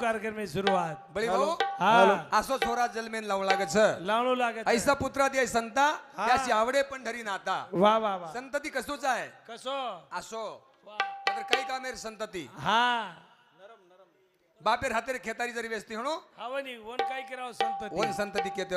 कार्यक्रम सुरुवात. बळी भाऊ हा. असो छोरा जलमेन लावू लागत छ लावणू लागत. ऐसा पुत्र दे संता. त्याची आवडे पण धरी नाता. वा वा वा. संतती कसोच आहे? कसो? असो. वा. तर काही कामेर संतती हा. बापेर हातेर खेतारी जरी व्यस्ती म्हणू हवनी वन काय करावं संत ओन संतती केत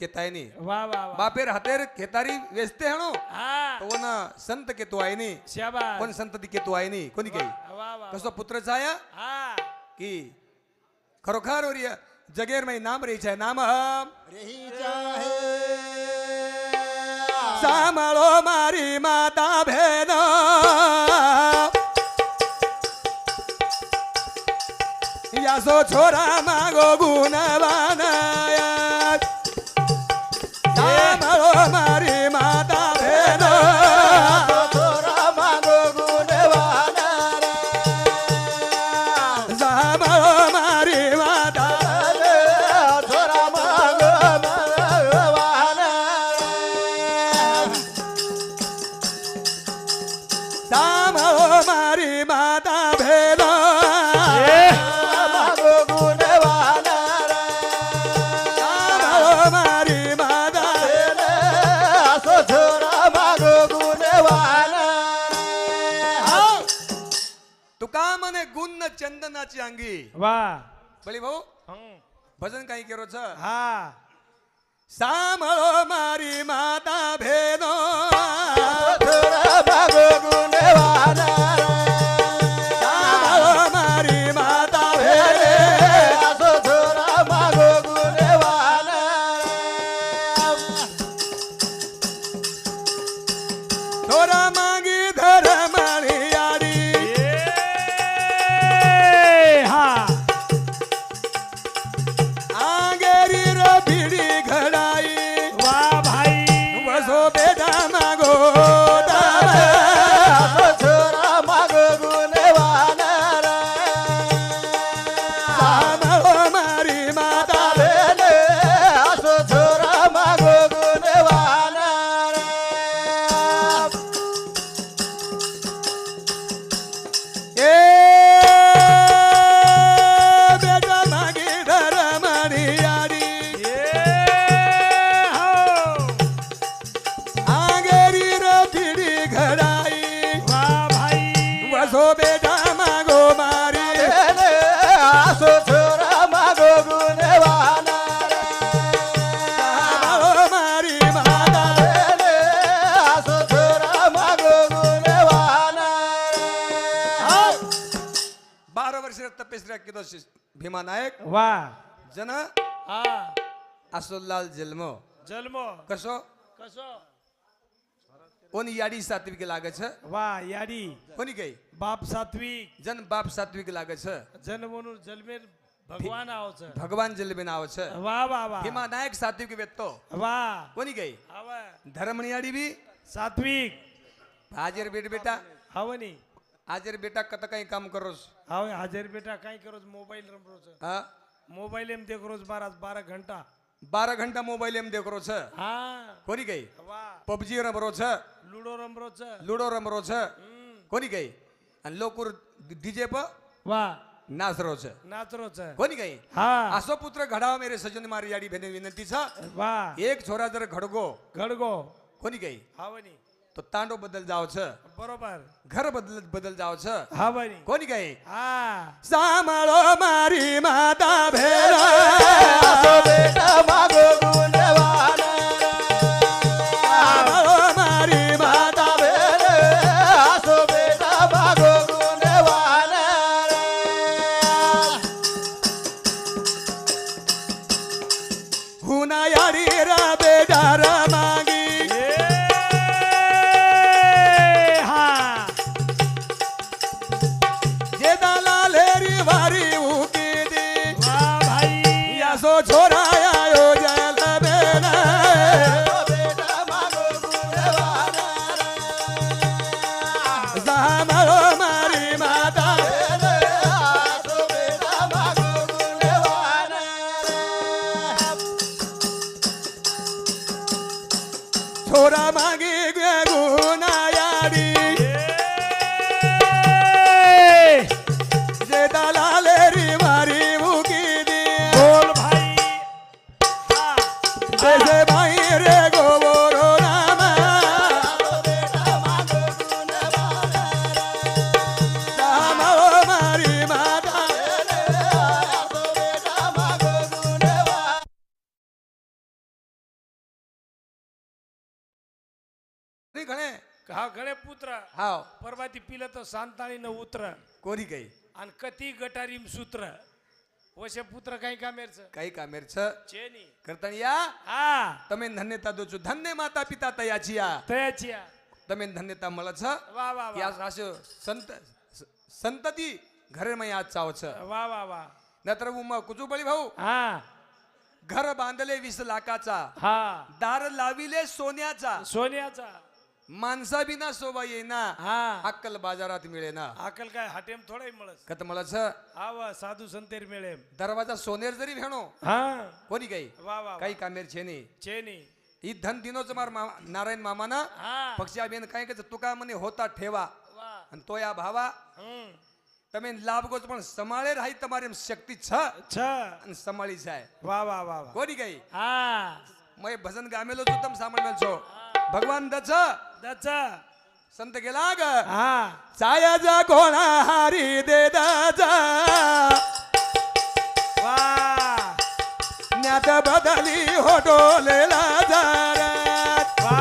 केतायनी वा वा वा. बापेर हातेर खेतारी व्यस्ते म्हणू हा. ओन संत केतो आयनी शाबास. कोण संतती केतो आयनी कोणी काही वा वा कसो पुत्र छाया हा. की खरोखर जगेर जगेरमय नाम रेचा नाम सांभाळो मारी माता भेद यासो छोरा मागो गुणवाना मने गुन्न चंदनाची अंगी. वा. बळी भाऊ भजन काही केलं हा. सांभाळ मारी माता भेदो बाबू गुणवाना. पाचऱ्या तपेसऱ्या किलो भीमा नायक? वा. जन? हा. असोलाल जन्म जन्म कसो? कसो? कोण याडी सात्विक लागे छ वा याडी. कोणी काही बाप सात्विक. जन बाप सात्विक लागे छ जन म्हणून जन्मे भगवान आव छ भगवान जलबेन आव छ वा वा वा. भीमा नायक सात्विक व्यक्तो. वा. कोणी गई? आवे धर्मणी भी? सात्विक. हाजिर बेट बेटा. हवनी. હાજર બેટા કત કઈ કામ કરો છો? હવે હાજર બેટા કઈ કરો છો? મોબાઈલ રમરો છે હા મોબાઈલ એમ દેખરો છે બારા બારા ઘંટા બારા ઘંટા મોબાઈલ એમ દેખરો છે હા કોની ગઈ વાહ પબજી રમરો છે લૂડો રમરો છે લૂડો રમરો છે હમ. કોની ગઈ અને લોકો ડીજે પર વાહ નાચરો છે નાચરો છે કોની ગઈ હા આસો પુત્ર ઘડાવા મેરે સજન મારી યાડી બેને વિનંતી છે વાહ એક છોરા જર ઘડગો ગડગો કોની ગઈ હવની તો તાંડો બદલ જાવ છે. બરોબર. ઘર બદલ બદલ જાવ છે. હવની કોની ગઈ? હા. સાંભળો મારી માતા ભેરા બેટા માગો ગુણવાના. ছোড়া মাগে हा गणे पुत्र हाव परवा ती पिलं तर सांताळी न उतर कोणी काही आणि कती गटारीम सूत्र वशे पुत्र काही कामेरच काही कामेरच चेनी કરતા યા हा તમે ધન્યતા દો છો ધન્ય માતા પિતા તયા छिया तयाची हा. તમે ધન્યતા મળે છે वा वा वा या राशो संत स- संतती घरे मै आज चाव छ वा वा वा नंतर उमा कुजू बळी भाऊ हा घर बांधले वीस लाखाचा हा दार लाविले सोन्याचा सोन्याचा माणसा बिना शोभा येईना हा अक्कल बाजारात मिळेना अकल काय हाटेम थोडा मिळस कत मला छ हा वा साधू संतेर मिळेम दरवाजा सोनेर जरी भेणो हा कोणी काही वा वा काही कामेर छे नाही चेनी ही धन दिनोच मार मामा नारायण मामाना हा पक्षी अभियान काय कच तुका म्हणे होता ठेवा वा અને તો આ ભાવા हम्म તમે લાભ ગો છો પણ સંભાળે રહી તમારી એમ શક્તિ છ छ અને સંભાળી જાય वा वा वा वा કોની ગઈ हा મેં ભજન ગામેલો છું તમે સાંભળેલ છો ભગવાન દછ दच. संत गेला ग. हा. छायाचा घोणा हारी दे वा. ज्ञात बदली होटोलेला जारात वा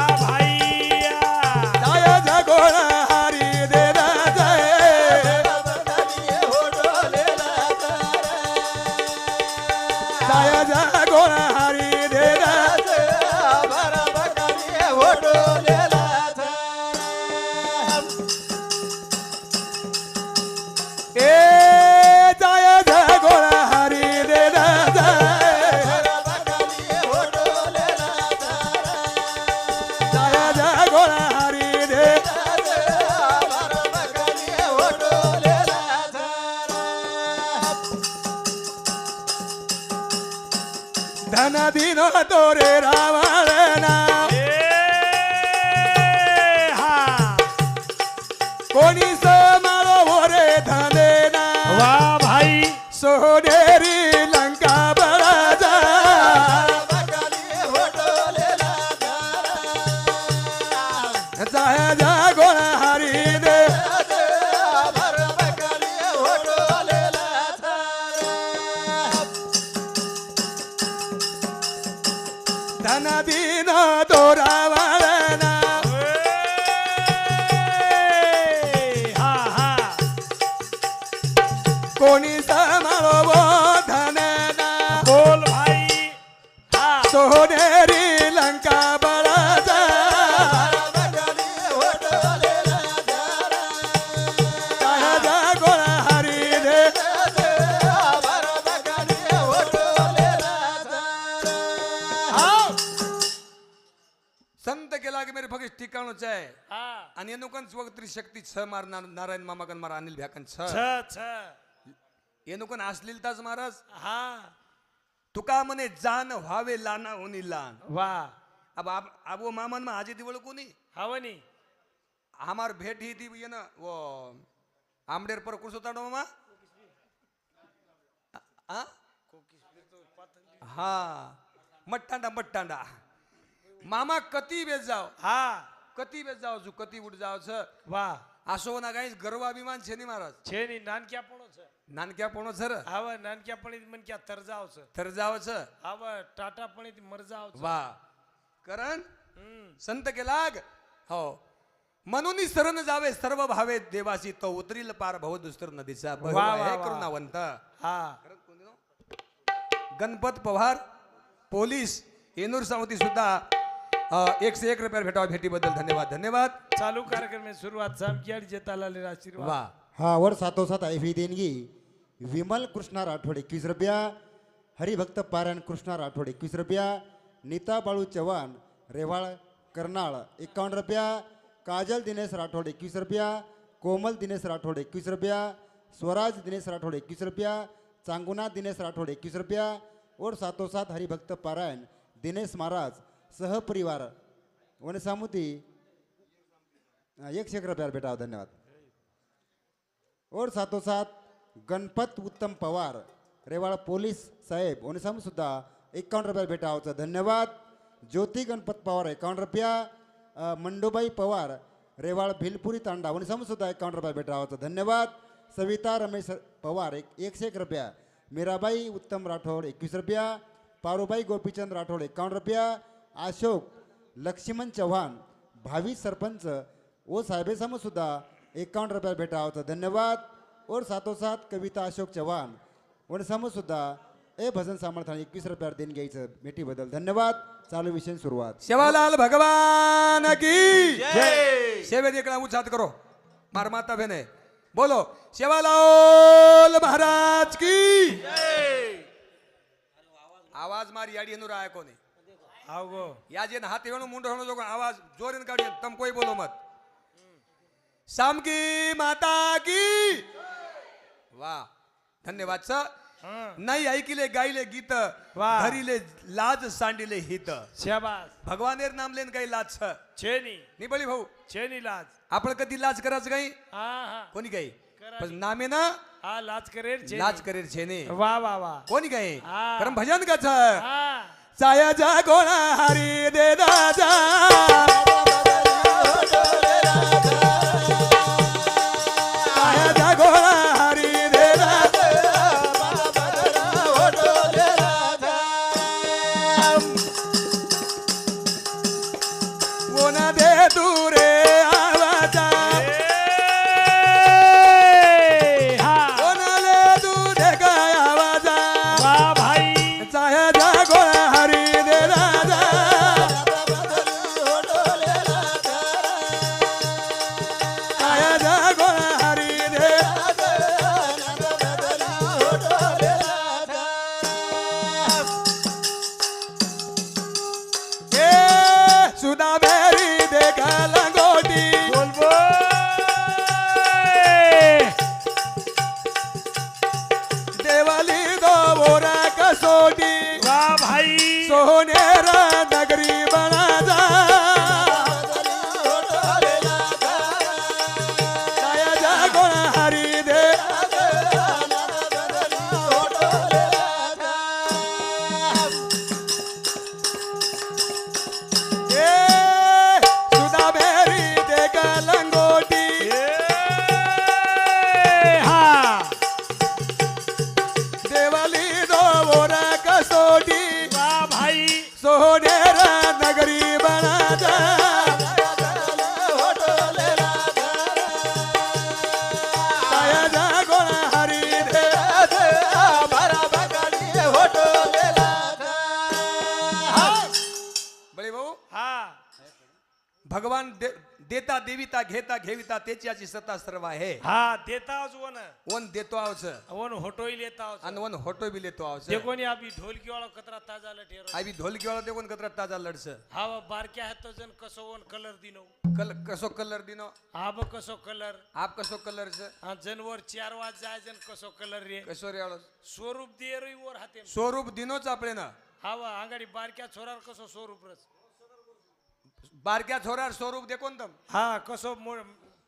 धन दिन तोरे धन दिन नुच आहे. आणि मार नारायण मामाकन मारा अनिल भ्याकन छ. एनुकन महाराज. हा. तुका म्हणे जान व्हावे लाना होनी लान. वा. अब दिवळ कोणी? हवनी. हमार भेट ही थी ये ना वो आमडेर पर कुछ होता मामा? हा हा. मट्टांडा मट्टांडा. मामा कती वेळ जाव हा. कती वेच जाव छू कती उठ जाव छ वा आसो ना काही गर्व अभिमान છે ની महाराज छेनी नानक्या पणो छ નાનક્યા પોણો સર हाव नानक्या पणी मन क्या तरजाव छ तर जाव छ हाव टाटा पणी मरजाव छ वा करण हम्म. संत केलाग हो म्हणून शरण जावे सर्व भावे देवासी तो उतरील पार भव दुस्तर नदीचा वा, वा, हे वा. करुणावंत हा गणपत पवार पोलीस येनूर सावती सुद्धा अ, एकशे एक रुपया भेटावा भेटीबद्दल धन्यवाद धन्यवाद. चालू कार्यक्रम में शुरुआत सामकियाडी जेतालाले आशीर्वाद. वा. हा वर सातोसात आई हुई देणगी. विमल कृष्णा राठोड एकवीस रुपया हरिभक्त पारायण कृष्णा राठोड एकवीस रुपया नीता बाळू चव्हाण रेवाळ कर्नाळ एकावन्न रुपया काजल दिनेश राठोड एकवीस रुपया कोमल दिनेश राठोड एकवीस रुपया स्वराज दिनेश राठोड एकवीस रुपया चांगुना दिनेश राठोड एकवीस रुपया और सातोसात हरिभक्त पारायण दिनेश महाराज सहपरिवार. वनसामुती एकशे एक रुपया भेटावं हो, धन्यवाद. और साथोसाथ गणपत उत्तम पवार. रेवाळ पोलीस साहेब ओनिसाम सुद्धा एकावन्न रुपया भेटावचं हो, धन्यवाद. ज्योती गणपत पवार एकावन्न रुपया. मंडोबाई पवार रेवाळ भिलपुरी तांडा. ओनिसाम सुद्धा एकावन्न रुपया भेटावचं हो, धन्यवाद. सविता रमेश पवार एक एकशे एक रुपया. मीराबाई उत्तम राठोड एकवीस रुपया. पारुबाई गोपीचंद राठोड एकावन्न रुपया. अशोक लक्ष्मण चव्हाण भावी सरपंच ओ साहेबे समोर सुद्धा एकावन्न रुपया भेटा होता धन्यवाद. और साथोसाथ कविता अशोक चव्हाण. वन समोर सुद्धा ए भजन सामर्थ्याने एकवीस रुपया देणगी घ्यायचं भेटीबद्दल धन्यवाद. चालू विषय सुरुवात. सेवालाल भगवान की सेवे देखना करो. मार माता बहने. बोलो सेवालाल महाराज की आवाज मारी याडी नु राय कोनी आवगो या जे हाथ हेणु मुंडो हेणु जो आवाज जोरीन तम कोई बोलो मत. शाम की माता की. वाह धन्यवाद सर. नाही ऐकिले गायले गीत वाह. धरिले लाज सांडिले हित. शाबास. भगवानेर नाम लेन काही लाज छ छेनी. निबळी भाऊ. छेनी लाज. आपण कधी लाज करायचं काही? हा हा. कोणी काही? करायची. पण नामे ना? हा लाज करेल छेनी. लाज करेर छेने. वा वा वा. कोणी काही? हा. कारण भजन कच हा. चाया जा गोळा हरी दे दादा चाया जा To the sudame भगवान दे- देता देविता घेता घेविता त्याची याची सत्ता सर्व आहे. हा देता वन. वन देतो आवच वन होटोई लेता आणि वन होटो बी लेतो आवच देखो अभी ढोलकी वाला कतरा ताजा लठेर आई बी ढोलकी वाला देखून कतरा ताजा लढस? हा बारक्या तो जन कसो वन कलर दिनो. कल कसो कलर दिनो? आब कसो कलर. आप कसो कलरच हा जनवर चार वाज जाय जन कसो कलर रे. कसो रे? स्वरूप दे रे वर हाते स्वरूप दिनोच आपले ना हा वा अंगाडी बारक्या छोरार कसो स्वरूप रच बारक्या छोरार स्वरूप देखोन तम हा कसो मो-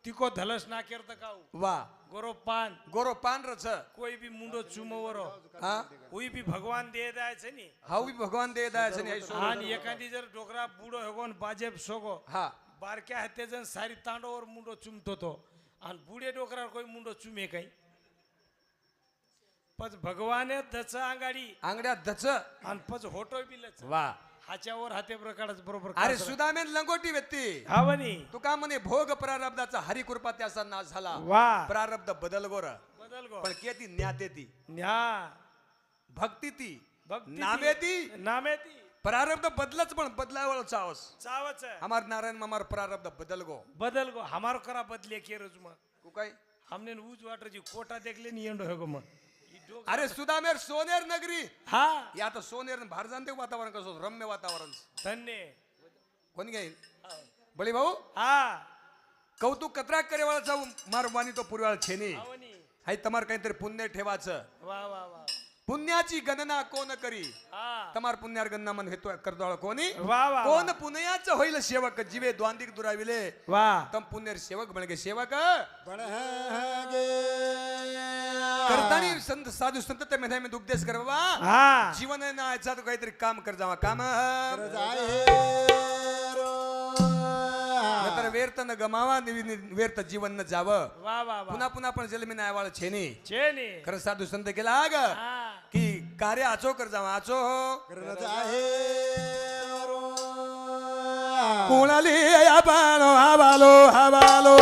तिको धलस ना केर काऊ वा. गोरो पान. गोरो पान रच. कोई भी मुंडो चुमवरो हा? कोई भी भगवान दे जायचं नी. हाऊ बी भगवान दे दायचं नाही स्वरूप. आणि एखादी जर डोकरा बुडो हेगोन बाजेब सोगो हा. बारक्या हाते जण सारी तांडोवर मुंडो चुमतो तो. आणि बुडे डोकरावर कोई मुंडो चुमे काही पच भगवान दच अंगाडी अंगड्यात दच. आणि पच होटो बिलच वा. हाच्यावर हाते प्रकारच बरोबर अरे. सुदामेन लंगोटी व्यक्ती. हा वनी तू का म्हणे भोग प्रारब्धाचा हरिकृपा त्याचा नाश झाला. वा. प्रारब्ध बदल गोर. बदल गो पण केती न्याते ती न्या. भक्ती ती. भक्ती नामे ती. नामे ती. प्रारब्ध बदलच पण बदलावळ चावस. चावच आहे. हमार नारायण मामार प्रारब्ध बदल गो. बदल गो. हमारो करा बदले के रोज मग. तू काय हमने उज वाटर जी कोटा देखले नहीं एंडो है गो मग. अरे सुदामेर सोनेर नगरी. हा. या आता सोनेर न भार जाणते वातावरण कसं होतं, रम्य वातावरण. धन्य. कोणी घेईल? बळी भाऊ? हा. कौतुक कतरा करेवाळाचा मार वाणी तो पूर्वाळ छेनी. हाय तमार काहीतरी पुण्य ठेवाचं. वा वा वा. पुण्याची गणना कोण करी? हा. तमार पुण्यार गणना मन हेतो करतो कोणी? वा वा कोण पुण्याचं होईल सेवक? जीवे द्वांदिक दुराविले. वा. तम पुण्यर सेवक म्हणजे सेवक. बडहागे करतानी संत साधू संत ते मेधा में उपदेश कर बाबा. हा. जीवन आहे ना याचा तो काहीतरी काम कर जावा. काम नंतर व्यर्थ न गमावा नि- व्यर्थ जीवन न जावं. वा वा वा. पुन्हा पुन्हा पण जलमी नाही वाळ छेनी. छेनी. खरं साधू संत केला ग हा. की कार्य आचो कर जावा आचो हो. आहे कुणाली या पानो हवालो हवालो